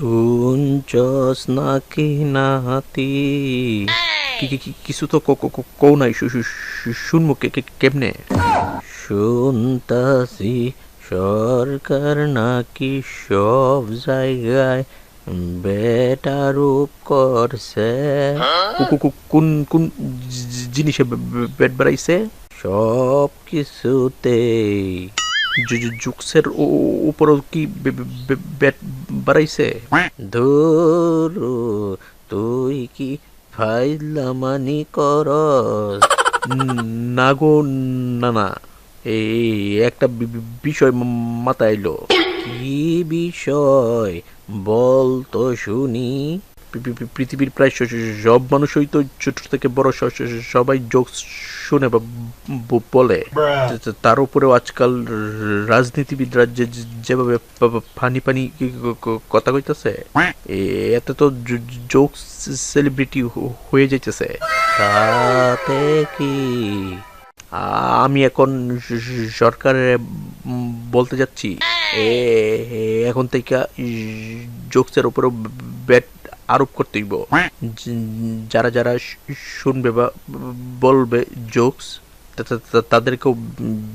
শুনছস নাকি নাতি? কিছু তো ক- নাই শুনব কেমনে? শুনতাছি সরকার নাকি সব জায়গায় বেটারূপ করছে? কোন কোন জিনিসে বেট বাড়াইছে? সব কিছুতেই। জুকসের উপরও কি বেট বাড়াইছে। ধরু তুই কি ফাইলামানি করস? না গো না না এই একটা বিষয় মাথায় এলো কি বিষয়? বল তো শুনি। পৃথিবীর প্রায় সব মানুষই তো ছোট থেকে বড় সবাই যোগ শুনে বা বলে। তার উপরেও আজকাল রাজনীতিবিদরা যেভাবে ফানি ফানি কথা কইতেছে এতে তো যোগ সেলিব্রিটি হয়ে যাইতেছে। তাতে কি? আমি এখন সরকারের বলতে যাচ্ছি এখন থেকে জোকসের উপরও ব্যাট আরোপ করতে হইব। যারা যারা শুনবে বা বলবে জোকস তাদেরকেও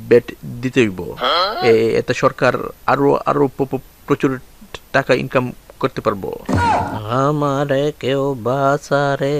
ব্যাট দিতে হইব। এতে সরকার আরও আরও প্রচুর টাকা ইনকাম করতে পারব। আমারে কেউ বাঁচারে।